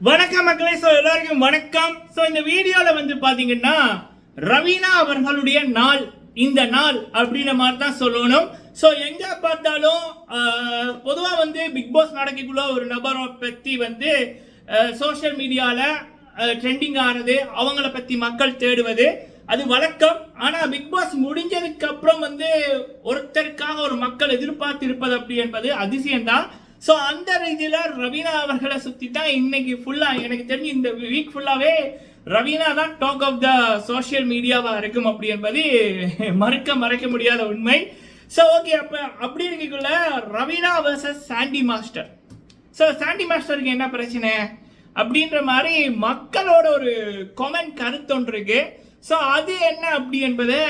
வணக்கம் மக்களே. ஸோ எல்லாருக்கும் வணக்கம். ஸோ இந்த வீடியோவில் வந்து பார்த்தீங்கன்னா ரவீனா அவர்களுடைய நாள் இந்த நாள் அப்படின்ற மாதிரி தான் சொல்லணும். ஸோ எங்கே பார்த்தாலும் பொதுவாக வந்து பிக் பாஸ் நடக்கக்குள்ள ஒரு நபரை பற்றி வந்து சோஷியல் மீடியாவில் ட்ரெண்டிங் ஆகிறது அவங்கள பற்றி மக்கள் தேடுவது அது வழக்கம். ஆனால் பிக் பாஸ் முடிஞ்சதுக்கு அப்புறம் வந்து ஒருத்தருக்காக ஒரு மக்கள் எதிர்பார்த்து இருப்பது அப்படி என்பது அதிசயம்தான். ஸோ அந்த ரீதியில் ரவீனா அவர்களை சுற்றி தான் இன்னைக்கு ஃபுல்லாக எனக்கு தெரிஞ்சு இந்த வீக் ஃபுல்லாகவே ரவீனா தான் டாக் ஆஃப் த சோஷியல் மீடியாவாக இருக்கும் அப்படி என்பது மறுக்க மறைக்க முடியாத உண்மை. ஸோ ஓகே அப்போ அப்படி இருக்கக்குள்ள Raveena versus Sandy master so Sandy மாஸ்டருக்கு என்ன பிரச்சனை? அப்படின்ற மாதிரி மக்களோட ஒரு கொமெண்ட் கருத்து ஒன்று இருக்கு. ஸோ அது என்ன அப்படி என்பதை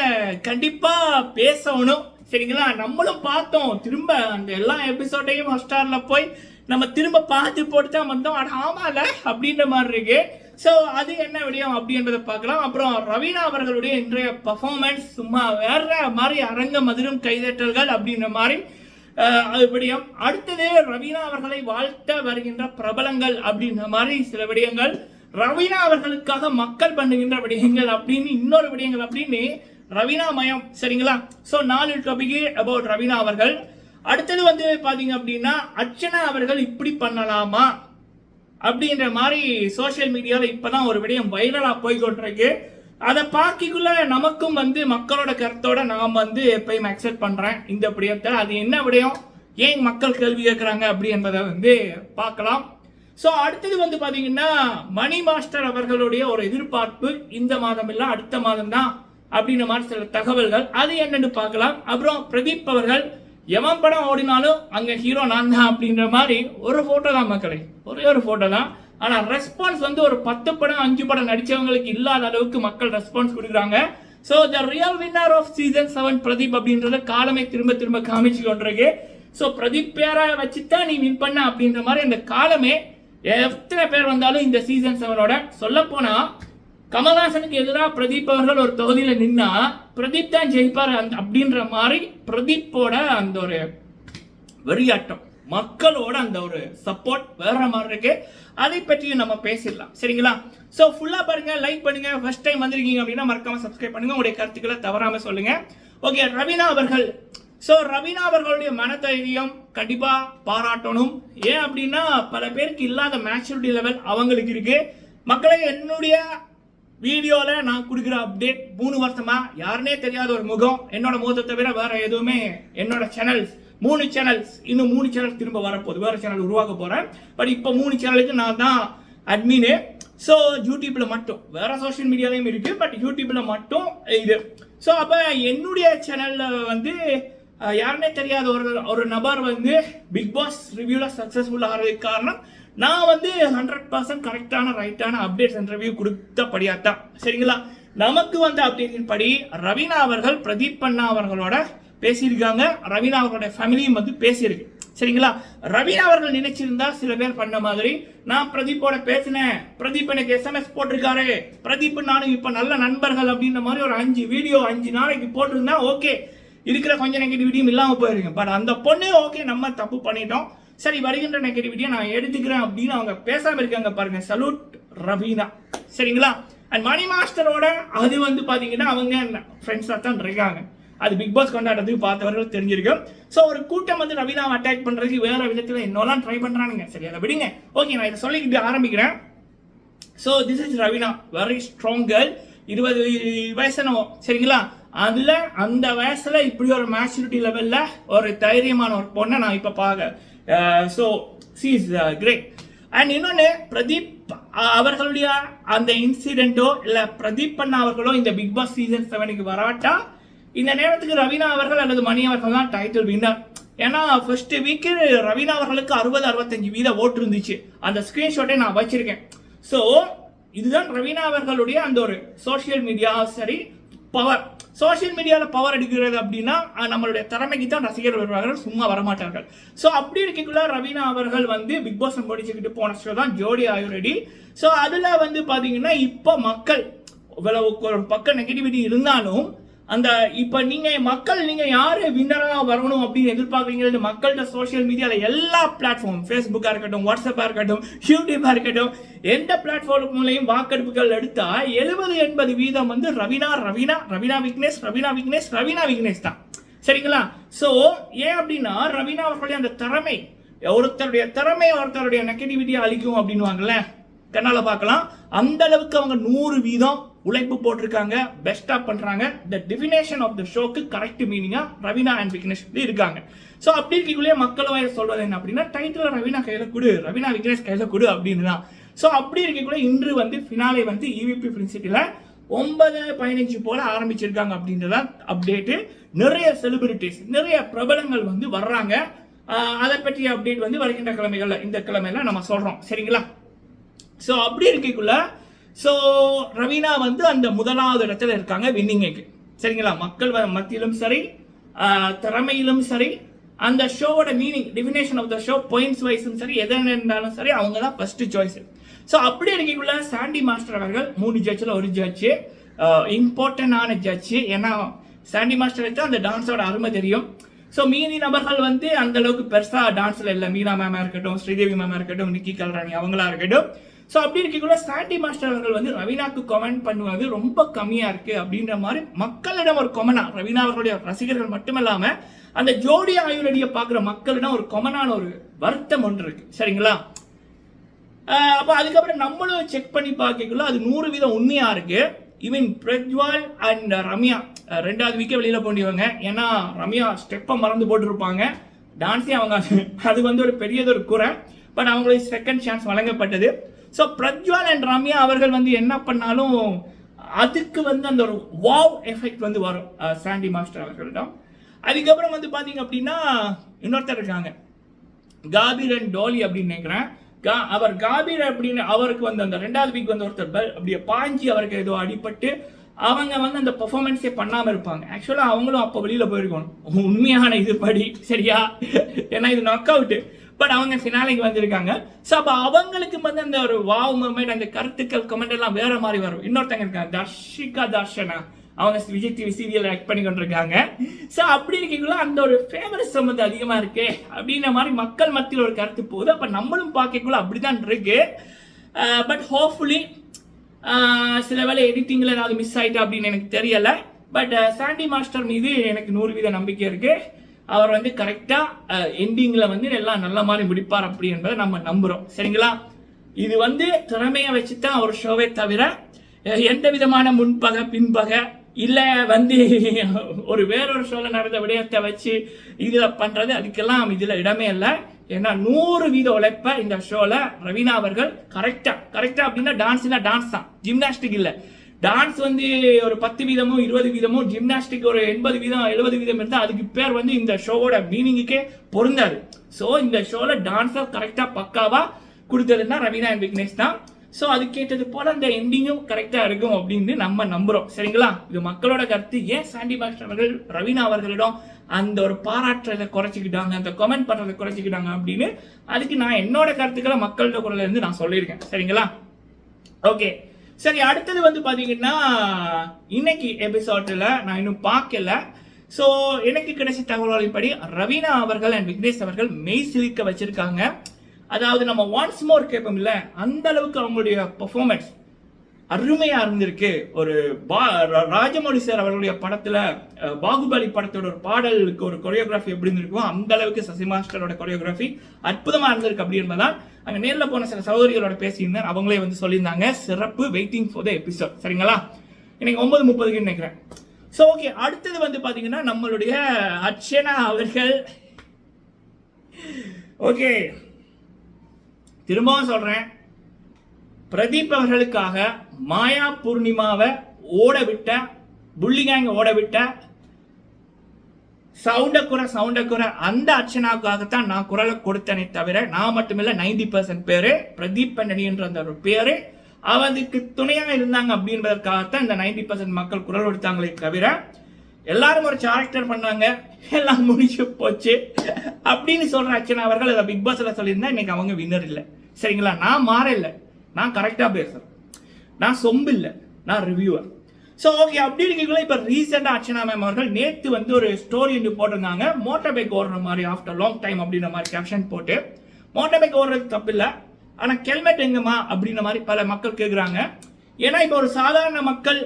கண்டிப்பாக பேசணும். சரிங்களா? நம்மளும் பார்த்தோம். திரும்ப அந்த எல்லா எபிசோடையும் ஹாட்ஸ்டார்ல போய் நம்ம திரும்ப பார்த்து போட்டு தான் வந்தோம் அட ஆமால அப்படின்ற மாதிரி இருக்கு. ஸோ அது என்ன விடயம் அப்படின்றத பார்க்கலாம். அப்புறம் ரவீனா அவர்களுடைய இன்றைய பர்ஃபார்மன்ஸ் சும்மா வேற மாதிரி அரங்க மதுரும் கைதட்டல்கள் அப்படின்ற மாதிரி அது விடயம். அடுத்தது ரவீனா அவர்களை வாழ்த்த வருகின்ற பிரபலங்கள் அப்படின்ற மாதிரி சில விடயங்கள். ரவீனா அவர்களுக்காக மக்கள் பண்ணுகின்ற விடயங்கள் அப்படின்னு இன்னொரு விடயங்கள் அப்படின்னு ரவீனா மயம் சரிங்களா? ஸோ நாலு டாபிக் அபவுட் ரவீனா அவர்கள். அடுத்தது வந்து பார்த்தீங்க அப்படின்னா அர்ச்சனா அவர்கள் இப்படி பண்ணலாமா? அப்படின்ற மாதிரி சோஷியல் மீடியாவில் இப்போ தான் ஒரு விடயம் வைரலாக போய்கொண்டிருக்கு அதை பார்க்கிக்குள்ள நமக்கும் வந்து மக்களோட கருத்தோட நாம் வந்து எப்பயும் அக்செப்ட் பண்ணுறேன் இந்த விடயத்தை. அது என்ன விடயம்? ஏன் மக்கள் கேள்வி கேட்குறாங்க அப்படி என்பதை வந்து பார்க்கலாம். ஸோ அடுத்தது வந்து பார்த்தீங்கன்னா மணி மாஸ்டர் அவர்களுடைய ஒரு எதிர்பார்ப்பு இந்த மாதம் இல்லை அடுத்த மாதம் தான் அப்படின்ற மாதிரி சில தகவல்கள். அது என்னன்னு பார்க்கலாம். அப்புறம் பிரதீப் அவர்கள் எவன் படம் ஓடினாலும் அங்கே ஹீரோ நான் தான் அப்படின்ற மாதிரி ஒரு ஃபோட்டோ தான் மக்களே. ஒரே ஒரு ஃபோட்டோ தான். ஆனால் ரெஸ்பான்ஸ் வந்து ஒரு பத்து படம் அஞ்சு படம் நடித்தவங்களுக்கு இல்லாத அளவுக்கு மக்கள் ரெஸ்பான்ஸ் கொடுக்குறாங்க. So the real winner of season seven Pradeep அப்படின்றத காலமே திரும்ப திரும்ப காமிச்சு கொண்டிருக்கு. ஸோ பிரதீப் பேரை வச்சுதான் நீ வின் பண்ண அப்படின்ற மாதிரி அந்த காலமே எத்தனை பேர் வந்தாலும் இந்த சீசன் செவனோட சொல்ல கமல்ஹாசனுக்கு எதிராக பிரதீப் அவர்கள் ஒரு தொகுதியில் நின்னா பிரதீப் தான் ஜெயிப்பார் அந்த அப்படின்ற மாதிரி பிரதீப்போட அந்த ஒரு வெறியாட்டம். மக்களோட அந்த ஒரு சப்போர்ட் வேற மாதிரி இருக்கு. அதை பற்றியும் நம்ம பேசிடலாம். சரிங்களா? ஸோ ஃபுல்லாக பாருங்க லைக் பண்ணுங்க. ஃபர்ஸ்ட் டைம் வந்திருக்கீங்க அப்படின்னா மறக்காம சப்ஸ்கிரைப் பண்ணுங்க. உங்களுடைய கருத்துக்களை தவறாம சொல்லுங்க. ஓகே ரவீனா அவர்கள். ஸோ ரவீனா அவர்களுடைய மனதைரியம் கண்டிப்பாக பாராட்டணும். ஏன் அப்படின்னா பல பேருக்கு இல்லாத மேச்சூரிட்டி லெவல் அவங்களுக்கு இருக்கு. மக்களை என்னுடைய வீடியோவில் நான் கொடுக்குற அப்டேட் மூணு வருஷமாக யாருனே தெரியாத ஒரு முகம். என்னோட முகத்தை தவிர வேறு எதுவுமே என்னோட சேனல்ஸ் மூணு சேனல்ஸ் இன்னும் மூணு சேனல் திரும்ப வரப்போகுது. வேறு சேனல் உருவாக்க போகிறேன் பட் இப்போ மூணு சேனலுக்கு நான் தான் அட்மினு ஸோ யூடியூப்பில் மட்டும். வேறு சோஷியல் மீடியாலையும் இருக்குது பட் யூடியூப்பில் மட்டும் இது. ஸோ அப்போ என்னுடைய சேனலில் வந்து யாருனே தெரியாத ஒரு ஒரு நபர் வந்து பிக் பாஸ் ரிவ்யூவில் சக்ஸஸ்ஃபுல் ஆகிறதுக்கு காரணம் நான் வந்து ஹண்ட்ரட் பர்சன்ட் கரெக்டான ரைட்டான அப்டேட்ஸ் இன்டர்வியூ கொடுத்தபடியாக கொடுத்தபடியா தான் சரிங்களா? நமக்கு வந்த அப்டேட்டின் படி ரவீனா அவர்கள் பிரதீப் பண்ணா அவர்களோட பேசியிருக்காங்க. ரவீனா அவர்களுடைய ஃபேமிலியும் வந்து பேசியிருக்கு. சரிங்களா? ரவீனா அவர்கள் நினைச்சிருந்தா சில பேர் பண்ண மாதிரி நான் பிரதீப்போட பேசினேன். பிரதீப் எனக்கு எஸ்எம்எஸ் போட்டிருக்காரு. பிரதீப் நானும் இப்போ நல்ல நண்பர்கள் அப்படின்ற மாதிரி ஒரு அஞ்சு வீடியோ அஞ்சு நாளைக்கு போட்டிருந்தா ஓகே இருக்கிற கொஞ்சம் நெகட்டிவிட்டியும் இல்லாமல் போயிருங்க பட் அந்த பொண்ணு ஓகே நம்ம தப்பு பண்ணிட்டோம். சரி வருகின்ற நெகட்டிவிட்டியை நான் எடுத்துக்கிறேன் அப்படின்னு அவங்க பேசாமல் இருக்காங்க பாருங்க. சலூட் ரவீனா சரிங்களா? அண்ட் மணி மாஸ்டரோட அது வந்து பார்த்தீங்கன்னா அவங்க ஃப்ரெண்ட்ஸாக தான் இருக்காங்க. அது பிக் பாஸ் கொண்டாடுறதுக்கு பார்த்தவர்கள் தெரிஞ்சிருக்கும். ஸோ ஒரு கூட்டம் வந்து ரவீனாவை அட்டாக் பண்ணுறதுக்கு வேறு விதத்தில் என்னெல்லாம் ட்ரை பண்ணுறானுங்க சரி அதை விடுங்க. ஓகே நான் இதை சொல்லிக்கிட்டு ஆரம்பிக்கிறேன். So this is Raveena very strong girl இருபது வயசுனோ சரிங்களா? அதில் அந்த வயசில் இப்படி ஒரு மேச்சூரிட்டி லெவலில் ஒரு தைரியமான ஒரு பொண்ணை நான் இப்போ பார்க்க so she is great and இன்னொன்று பிரதீப் uh, அவர்களுடைய அந்த இன்சிடெண்ட்டோ இல்லை பிரதீப் அண்ணா அவர்களோ இந்த பிக் பாஸ் சீசன் செவனுக்கு வராட்டா இந்த நேரத்துக்கு ரவீனா அவர்கள் அல்லது மணி அவர்கள் தான் டைட்டில் வின்னர் ஏன்னா ஃபர்ஸ்ட் வீக்கு ரவீனா அவர்களுக்கு அறுபது அறுபத்தஞ்சு வீத ஓட்டு இருந்துச்சு. அந்த ஸ்க்ரீன்ஷாட்டை நான் வச்சிருக்கேன். ஸோ இதுதான் ரவீனா அவர்களுடைய அந்த ஒரு சோஷியல் மீடியா சரி பவர் சோஷியல் மீடியாவில் பவர் எடுக்கிறது அப்படின்னா நம்மளுடைய திறமைக்கு தான் ரசிகர் வருவார்கள் சும்மா வரமாட்டார்கள். ஸோ அப்படி இருக்கக்குள்ள ரவீனா அவர்கள் வந்து பிக் பாஸ் முடிச்சுக்கிட்டு போன ஷோ தான் ஜோடி ஆயுரடி ஸோ அதில் வந்து பார்த்தீங்கன்னா இப்போ மக்கள் இவ்வளவு ஒரு பக்கம் நெகட்டிவிட்டி இருந்தாலும் அந்த இப்போ நீங்கள் மக்கள் நீங்கள் யார் வின்னராக வரணும் அப்படின்னு எதிர்பார்க்குறீங்க? மக்கள்கிட்ட சோஷியல் மீடியாவில் எல்லா பிளாட்ஃபார்ம் ஃபேஸ்புக்காக இருக்கட்டும் வாட்ஸ்அப்பாக இருக்கட்டும் யூடியூப்பாக இருக்கட்டும் எந்த பிளாட்ஃபார்ம் மூலையும் வாக்கெடுப்புகள் எடுத்தால் எழுபது எண்பது வீதம் வந்து ரவினா ரவினா ரவினா விக்னேஷ் ரவினா விக்னேஷ் ரவினா விக்னேஷ் தான். சரிங்களா? ஸோ ஏன் அப்படின்னா ரவினா அவர்களுடைய அந்த திறமை ஒருத்தருடைய திறமை ஒருத்தருடைய நெகட்டிவிட்டியை அழிக்கும் அப்படின்வாங்கல்ல கண்ணால் பார்க்கலாம். அந்த அளவுக்கு அவங்க நூறு வீதம் உழைப்பு போட்டிருக்காங்க பெஸ்டா பண்றாங்க. த டிஃபினேஷன் ஆஃப் த ஷோக்கு கரெக்ட் மீனிங்கா ரவினா அண்ட் விக்னேஷ் வந்து இருக்காங்க. ஸோ அப்படி இருக்கக்குள்ளேயே மக்கள் வாயில சொல்றது என்ன அப்படின்னா டைட்டில் ரவீனா கையில கொடு ரவினா விக்னேஷ் கையில கொடு அப்படின்னு தான். ஸோ அப்படி இருக்கக்குள்ளே இன்று வந்து ஃபினாலே வந்து இவிபி பிரின்சிட்டில ஒன்பது பதினஞ்சு போல ஆரம்பிச்சிருக்காங்க அப்படின்றத அப்டேட்டு நிறைய செலிபிரிட்டிஸ் நிறைய பிரபலங்கள் வந்து வர்றாங்க. அதை பற்றிய அப்டேட் வந்து வருகின்ற கிழமைகளில் இந்த கிழமையில நம்ம சொல்றோம். சரிங்களா? ஸோ அப்படி இருக்கக்குள்ள ஸோ ரவீனா வந்து அந்த முதலாவது இடத்துல இருக்காங்க வின்னிங்குக்கு சரிங்களா? மக்கள் வ- மத்தியிலும் சரி திறமையிலும் சரி அந்த ஷோவோட meaning definition of the show points வைஸும் சரி எது இருந்தாலும் சரி அவங்க தான் ஃபர்ஸ்ட் சாய்ஸ் ஸோ அப்படி இருக்கக்குள்ள சாண்டி மாஸ்டர் அவர்கள் மூணு ஜட்ஜில் ஒரு ஜட்ஜு இம்பார்ட்டண்டான ஜட்ஜு ஏன்னா சாண்டி மாஸ்டர் வச்சா அந்த டான்ஸோட அருமை தெரியும். ஸோ மீதி நபர்கள் வந்து அந்த அளவுக்கு டான்ஸில் இல்லை. மீனா மேமாக இருக்கட்டும் ஸ்ரீதேவி மேமாக இருக்கட்டும் நிக்கி கல்ராணி அவங்களா இருக்கட்டும். ஸோ அப்படி இருக்கக்குள்ள சாண்டி மாஸ்டர் அவர்கள் வந்து ரவீனாக்கு கமெண்ட் பண்ணுவது ரொம்ப கம்மியாக இருக்குது அப்படின்ற மாதிரி மக்களிடம் ஒரு கொமனா ரவீனா அவர்களுடைய ரசிகர்கள் மட்டுமல்லாமல் அந்த ஜோடி ஆயுளடியை பார்க்குற மக்களிடம் ஒரு கொமனான ஒரு வருத்தம் ஒன்று இருக்குது சரிங்களா? அப்போ அதுக்கப்புறம் நம்மளும் செக் பண்ணி பார்க்கக்குள்ள அது நூறு வீதம் உண்மையாக இருக்குது ஈவன் பிரஜ்வால் அண்ட் ரம்யா ரெண்டாவது வீக்கே வெளியில் போண்டியவங்க ஏன்னா ரம்யா ஸ்டெப்பை மறந்து போட்டிருப்பாங்க. டான்ஸே அவங்க அது வந்து ஒரு பெரியது ஒரு குறை. பட் அவங்களுக்கு செகண்ட் சான்ஸ் வழங்கப்பட்டது. ஸோ பிரஜ்வால் அண்ட் ரம்யா அவர்கள் வந்து என்ன பண்ணாலும் அதுக்கு வந்து அந்த ஒரு வாவ் எஃபெக்ட் வந்து வரும் சாண்டி மாஸ்டர் அவர்களிடம். அதுக்கப்புறம் வந்து பார்த்தீங்க அப்படின்னா இன்னொருத்தர் இருக்காங்க. காபீர் அண்ட் டோலி அப்படின்னு நினைக்கிறேன். கா- அவர் காபீர் அப்படின்னு அவருக்கு வந்து அந்த ரெண்டாவது வீக் வந்து ஒருத்தர் பல் அப்படியே பாஞ்சி அவருக்கு ஏதோ அடிபட்டு அவங்க வந்து அந்த பெர்ஃபார்மன்ஸே பண்ணாமல் இருப்பாங்க. ஆக்சுவலாக அவங்களும் அப்போ வெளியில் போயிருக்கணும். உண்மையான இது படி சரியா? ஏன்னா இது நாக் அவுட்டு பட் அவங்க ஃபினாலைக்கு வந்திருக்காங்க. ஸோ அப்போ அவங்களுக்கு வந்து அந்த ஒரு வாவ் மூமெண்ட் அந்த கருத்துக்கள் கமெண்ட் எல்லாம் வேற மாதிரி வரும். இன்னொருத்தங்க இருக்காங்க தர்ஷிகா தர்ஷனா. அவங்க விஜய் டிவி சீரியல் ஆக்ட் பண்ணி கொண்டிருக்காங்க. ஸோ அப்படி இருக்கீங்களோ? அந்த ஒரு ஃபேவரிசம் வந்து அதிகமாக இருக்கு அப்படின்ற மாதிரி மக்கள் மத்தியில் ஒரு கருத்து போகுது. அப்போ நம்மளும் பார்க்கக்குள்ள அப்படிதான் இருக்கு. பட் ஹோப்ஃபுல்லி சில வேலை எடிட்டிங்கில் ஏதாவது மிஸ் ஆயிட்டா அப்படின்னு எனக்கு தெரியலை. பட் சாண்டி மாஸ்டர் மீது எனக்கு நூறு வீத நம்பிக்கை இருக்குது அவர் வந்து கரெக்டாக எண்டிங்கில் வந்து எல்லாம் நல்ல மாதிரி முடிப்பார் அப்படி என்பதை நம்ம நம்புகிறோம் சரிங்களா? இது வந்து திறமையை வச்சு தான் அவர் ஷோவே தவிர எந்த விதமான முன்பகை பின்பகை இல்லை வந்து ஒரு வேறொரு ஷோவில் நடந்த விடயத்தை வச்சு இதில் பண்ணுறது அதுக்கெல்லாம் இதில் இடமே இல்லை. ஏன்னா நூறு வீத உழைப்ப இந்த ஷோவில் ரவீனா அவர்கள் கரெக்டாக கரெக்டாக அப்படின்னா டான்ஸ்னா டான்ஸ் தான். ஜிம்னாஸ்டிக் இல்லை. டான்ஸ் வந்து ஒரு பத்து வீதமும் இருபது வீதமும் ஜிம்னாஸ்டிக் ஒரு எண்பது வீதம் எழுபது வீதம் இருந்தால் அதுக்கு பேர் வந்து இந்த ஷோவோட மீனிங்குக்கே பொருந்தாது. ஸோ இந்த ஷோவில் டான்ஸை கரெக்டாக பக்காவாக கொடுத்ததுன்னா ரவீனா அண்ட் விக்னேஷ் தான். ஸோ அது கேட்டது போல் அந்த எண்டிங்கும் கரெக்டாக இருக்கும் அப்படின்னு நம்ம நம்புகிறோம் சரிங்களா? இது மக்களோட கருத்து. ஏன் சாண்டி பாஸ்டர் அவர்கள் ரவீனா அவர்களிடம் அந்த ஒரு பாராட்டுறதை குறைச்சிக்கிட்டாங்க அந்த கமெண்ட் பண்ணுறதை குறைச்சிக்கிட்டாங்க அப்படின்னு அதுக்கு நான் என்னோட கருத்துக்களை மக்களோட குரலேருந்து இருந்து நான் சொல்லியிருக்கேன். சரிங்களா? ஓகே சரி அடுத்தது வந்து பார்த்தீங்கன்னா இன்னைக்கு எபிசோட்டில் நான் இன்னும் பார்க்கல. ஸோ எனக்கு கிடைச்ச தகவல்களின்படி ரவீனா அவர்கள் அண்ட் விக்னேஷ் அவர்கள் மெய் சிலிக்க வச்சிருக்காங்க. அதாவது நம்ம ஒன்ஸ் மோர் கேட்போம் இல்லை அந்த அளவுக்கு அவங்களுடைய பர்ஃபார்மன்ஸ் அருமையா இருந்திருக்கு. ஒரு பா ரா- ராஜமௌழி சார் அவர்களுடைய படத்துல பாகுபலி படத்தோட ஒரு பாடலுக்கு ஒரு கொரியோகிராஃபி எப்படி இருந்திருக்கோ அந்த அளவுக்கு சசி மாஸ்டரோட கொரியோகிராஃபி அற்புதமா இருந்திருக்கு அப்படி என்பதால் அங்க நேரில் போன சில சகோதரிகளோட பேசியிருந்தேன். அவங்களே வந்து சொல்லியிருந்தாங்க சிறப்பு வெயிட்டிங் ஃபார் த எபிசோட் சரிங்களா? இன்னைக்கு ஒன்பது முப்பதுக்கு நினைக்கிறேன். ஸோ ஓகே அடுத்தது வந்து பார்த்தீங்கன்னா நம்மளுடைய அர்ச்சனா அவர்கள். ஓகே திரும்பவும் சொல்கிறேன் பிரதீப் அவர்களுக்காக மாயா பூர்ணிமாவை ஓட விட்ட புள்ளிகேங்க ஓட விட்ட சவுண்ட குறை சவுண்ட குறை அந்த அர்ச்சனாவுக்காகத்தான் நான் குரலை கொடுத்தனே தவிர நான் மட்டுமில்ல நைன்டி பர்சன்ட் பேரு பிரதீப் பண்ணனி என்ற அந்த ஒரு பேரு அவனுக்கு துணையாக இருந்தாங்க அப்படின்றதுக்காகத்தான் இந்த நைன்டி பர்சன்ட் மக்கள் குரல் கொடுத்தாங்களே தவிர எல்லாரும் ஒரு கேரக்டர் பண்ணாங்க எல்லாம் முடிச்சு போச்சு அப்படின்னு சொல்ற அர்ச்சனா அவர்கள் அதை பிக் பாஸ்ல சொல்லியிருந்தா இன்னைக்கு அவங்க வின்னர் இல்லை. சரிங்களா? நான் மாற இல்லை நான் கரெக்டாக பேசுகிறேன் நான் சொம்பு இல்லை நான் ரிவ்யூவர் ஸோ ஓகே அப்படி இருக்கக்குள்ள இப்போ ரீசெண்டாக அர்ச்சனா மேம் அவர்கள் நேற்று வந்து ஒரு ஸ்டோரி வந்து போட்டிருந்தாங்க. மோட்டார் பைக் ஓடுற மாதிரி ஆஃப்டர் லாங் டைம் அப்படின்ற மாதிரி கேப்ஷன் போட்டு. மோட்டார் பைக் ஓடுறது தப்பு இல்லை ஆனால் ஹெல்மெட் எங்கம்மா? அப்படின்ற மாதிரி பல மக்கள் கேட்குறாங்க ஏன்னா இப்போ ஒரு சாதாரண மக்கள்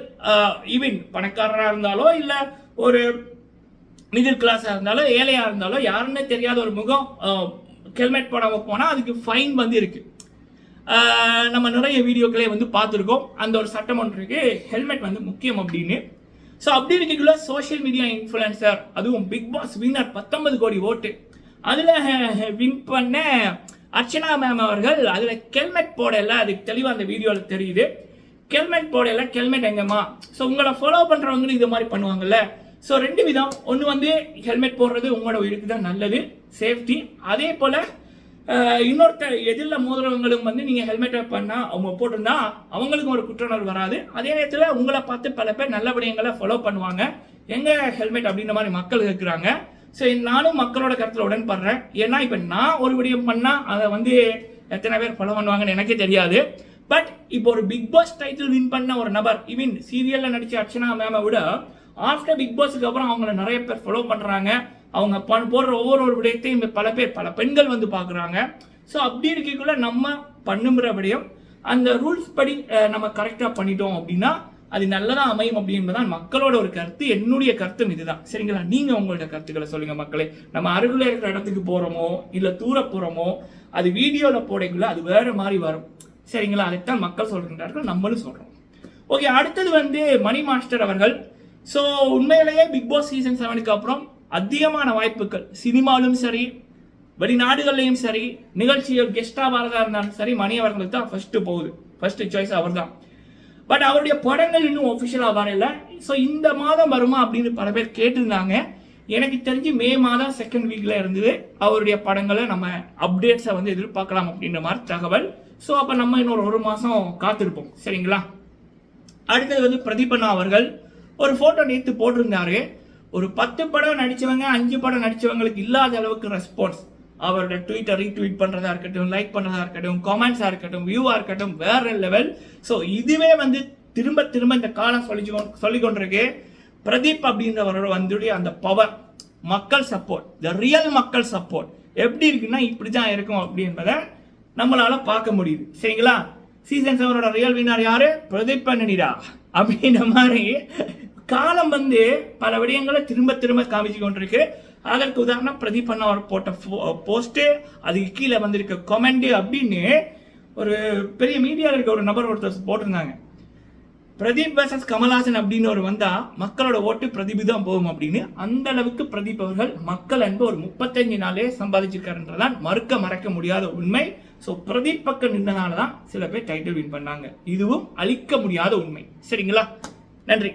ஈவின் பணக்காரராக இருந்தாலோ இல்லை ஒரு மிடில் கிளாஸாக இருந்தாலோ ஏழையாக இருந்தாலோ யாருன்னே தெரியாத ஒரு முகம் ஹெல்மெட் போடாமல் போனால் அதுக்கு ஃபைன் வந்து இருக்குது நம்ம நிறைய வீடியோக்களே வந்து பார்த்துருக்கோம். அந்த ஒரு சட்டம் ஒன்று இருக்கு ஹெல்மெட் வந்து முக்கியம் அப்படின்னு. ஸோ அப்படி இருக்கக்குள்ள சோஷியல் மீடியா இன்ஃப்ளூயன்சர் அதுவும் பிக் பாஸ் வின்னர் பத்தொன்பது கோடி ஓட்டு. அதில் வின் பண்ண அர்ச்சனா மேம் அவர்கள் அதில் ஹெல்மெட் போடல. அதுக்கு தெளிவாக அந்த வீடியோவில் தெரியுது. ஹெல்மெட் போடல ஹெல்மெட் எங்கம்மா? ஸோ உங்களை ஃபாலோ பண்ணுறவங்களும் இது மாதிரி பண்ணுவாங்கல்ல. ஸோ ரெண்டு விதம். ஒன்று வந்து ஹெல்மெட் போடுறது உங்களோட உயிருக்கு தான் நல்லது சேஃப்டி அதே போல் இன்னொருத்தர் எதிரில் மோதுறவங்களும் வந்து நீங்கள் ஹெல்மெட்டை பண்ணால் அவங்க போட்டிருந்தா அவங்களுக்கும் ஒரு குற்றநாள் வராது. அதே நேரத்தில் உங்களை பார்த்து பல பேர் நல்ல விடயங்களை ஃபாலோ பண்ணுவாங்க. எங்கே ஹெல்மெட் அப்படின்ற மாதிரி மக்கள் இருக்கிறாங்க ஸோ நானும் மக்களோட கருத்தில் உடன்படுறேன். ஏன்னா இப்போ நான் ஒரு விடயம் பண்ணால் அதை வந்து எத்தனை பேர் ஃபாலோ பண்ணுவாங்கன்னு எனக்கே தெரியாது. பட் இப்போ ஒரு பிக் பாஸ் டைட்டில் வின் பண்ண ஒரு நபர் ஈவின் சீரியலில் நடித்த அர்ச்சனா மேமை விட ஆஃப்டர் பிக் பாஸுக்கு அப்புறம் அவங்கள நிறைய பேர் ஃபாலோ பண்ணுறாங்க அவங்க பண் போடுற ஒவ்வொரு ஒரு விடயத்தையும் பல பேர் பல பெண்கள் வந்து பார்க்குறாங்க ஸோ அப்படி இருக்கக்குள்ள நம்ம பண்ணுங்கிற விடயம் அந்த ரூல்ஸ் படி நம்ம கரெக்டாக பண்ணிட்டோம் அப்படின்னா அது நல்லதாக அமையும் அப்படின்றதான் மக்களோட ஒரு கருத்து. என்னுடைய கருத்தும் இதுதான். சரிங்களா? நீங்கள் உங்களோட கருத்துக்களை சொல்லுங்கள் மக்களே. நம்ம அருகில் இருக்கிற இடத்துக்கு போகிறோமோ இல்லை தூர போகிறோமோ அது வீடியோவில் போடக்குள்ள அது வேறு மாதிரி வரும். சரிங்களா? அதைத்தான் மக்கள் சொல்கின்றார்கள் நம்மளும் சொல்கிறோம் ஓகே அடுத்தது வந்து மணி மாஸ்டர் அவர்கள். ஸோ உண்மையிலேயே பிக் பாஸ் சீசன் செவனுக்கு அப்புறம் அதிகமான வாய்ப்புகள். சினிமாலும் சரி வெளிநாடுகள்லையும் சரி நிகழ்ச்சிகள் கெஸ்டாக வரதா இருந்தாலும் சரி மணி அவர்களுக்கு தான் ஃபர்ஸ்ட் போகுது. ஃபர்ஸ்ட் சாய்ஸ் அவர் தான் பட் அவருடைய படங்கள் இன்னும் ஒஃபிஷியலாக வரல. ஸோ இந்த மாதம் வருமா அப்படின்னு பல பேர் கேட்டிருந்தாங்க. எனக்கு தெரிஞ்சு மே மாதம் செகண்ட் வீக்கில் இருந்தது. அவருடைய படங்களை நம்ம அப்டேட்ஸை வந்து எதிர்பார்க்கலாம் அப்படின்ற மாதிரி தகவல். ஸோ அப்போ நம்ம இன்னொரு ஒரு மாதம் காத்திருப்போம். சரிங்களா? அடுத்தது வந்து பிரதீபண்ணா அவர்கள். ஒரு ஃபோட்டோ நேற்று போட்டிருந்தாரு. ஒரு பத்து படம் நடித்தவங்க அஞ்சு படம் நடித்தவங்களுக்கு இல்லாத அளவுக்கு ரெஸ்பான்ஸ் அவரோட ட்வீட்டை ரீட்வீட் பண்ணுறதா இருக்கட்டும் லைக் பண்ணுறதா இருக்கட்டும் காமெண்ட்ஸாக இருக்கட்டும் வியூவாக இருக்கட்டும் வேற லெவல் ஸோ இதுவே வந்து திரும்ப திரும்ப இந்த காலம் சொல்லி சொல்லி கொண்டிருக்கு. பிரதீப் அப்படின்றவரோட வந்துடைய அந்த பவர் மக்கள் சப்போர்ட் த ரியல் மக்கள் சப்போர்ட் எப்படி இருக்குன்னா இப்படி தான் இருக்கும் அப்படின்றத நம்மளால் பார்க்க முடியுது. சரிங்களா? சீசன் செவனோட ரியல் வினர் யாரு? பிரதீப் பண்ணனிடா அப்படின்ற மாதிரி காலம் வந்து பல விடயங்களை திரும்ப திரும்ப காமிச்சு கொண்டிருக்கு. அதற்கு உதாரணம் பிரதீப் அண்ணா அவர் போட்ட போஸ்ட்டு அதுக்கு கீழே வந்திருக்க கமெண்ட் அப்படின்னு ஒரு பெரிய மீடியாவில் இருக்க ஒரு நபர் ஒருத்தர் போட்டிருந்தாங்க. பிரதீப் வர்சஸ் கமல்ஹாசன் அப்படின்னு ஒரு வந்தால் மக்களோட ஓட்டு பிரதீப் தான் போகும் அப்படின்னு. அந்த அளவுக்கு பிரதீப் அவர்கள் மக்கள் அன்பு ஒரு முப்பத்தஞ்சு நாளே சம்பாதிச்சிருக்காருன்றதான் மறுக்க மறக்க முடியாத உண்மை. ஸோ பிரதீப் பக்கம் நின்றனால தான் சில பேர் டைட்டில் வின் பண்ணாங்க. இதுவும் அழிக்க முடியாத உண்மை. சரிங்களா? நன்றி.